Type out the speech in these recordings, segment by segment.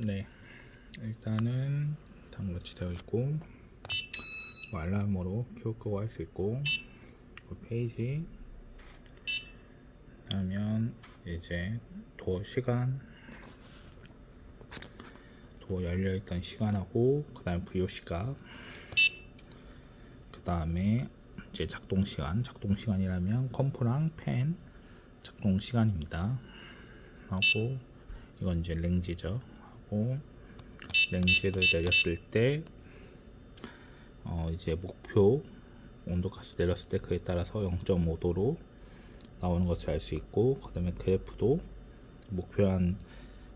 네, 일단은 다운로드 되어 있고 뭐 알람으로 켜 끄고 할 수 있고 그 페이지. 하면 이제 도어 시간. 도어 열려 있던 시간하고 그 다음 부여 시각. 그 다음에 이제 작동 시간. 작동 시간이라면 컴프랑 펜. 작동 시간입니다. 하고 이건 이제 랭지죠 하고 랭지를 내렸을 때 어 이제 목표 온도값을 내렸을 때 그에 따라서 0.5도로 나오는 것을 알 수 있고 그 다음에 그래프도 목표한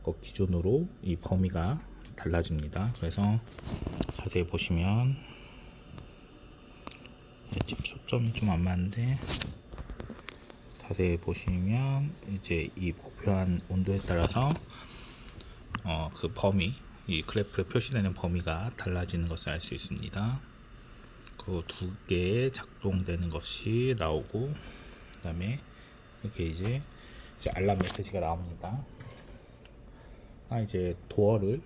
것 기준으로 이 범위가 달라집니다. 그래서 자세히 보시면 네, 지금 초점이 좀 안 맞는데 자세히 보시면 이제 이 목표한 온도에 따라서 어, 그 범위 이 그래프에 표시되는 범위가 달라지는 것을 알 수 있습니다. 그 두 개의 작동되는 것이 나오고 그 다음에 이렇게 이제, 이제 알람 메시지가 나옵니다. 아 이제 도어를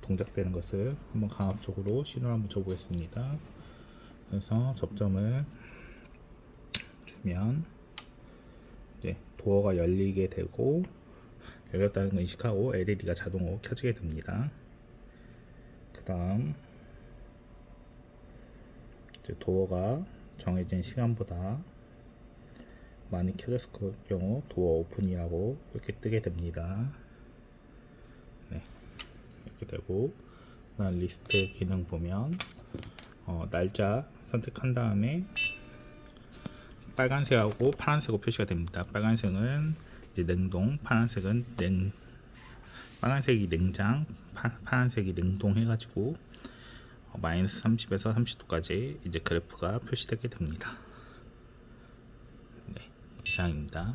동작되는 것을 한번 강압적으로 신호를 한번 줘보겠습니다. 그래서 접점을 주면 이제 도어가 열리게 되고 열렸다는 걸 인식하고 LED가 자동으로 켜지게 됩니다. 그 다음 이제 도어가 정해진 시간보다 많이 켜졌을 경우 도어 오픈이라고 이렇게 뜨게 됩니다. 네, 이렇게 되고 그다음 리스트 기능 보면 어, 날짜 선택한 다음에 빨간색하고 파란색으로 표시가 됩니다. 빨간색은 이제 냉동, 파란색은 냉 빨간색이 냉장, 파, 파란색이 냉동 해가지고 어, 마이너스 30에서 30도까지 이제 그래프가 표시되게 됩니다. 네, 이상입니다.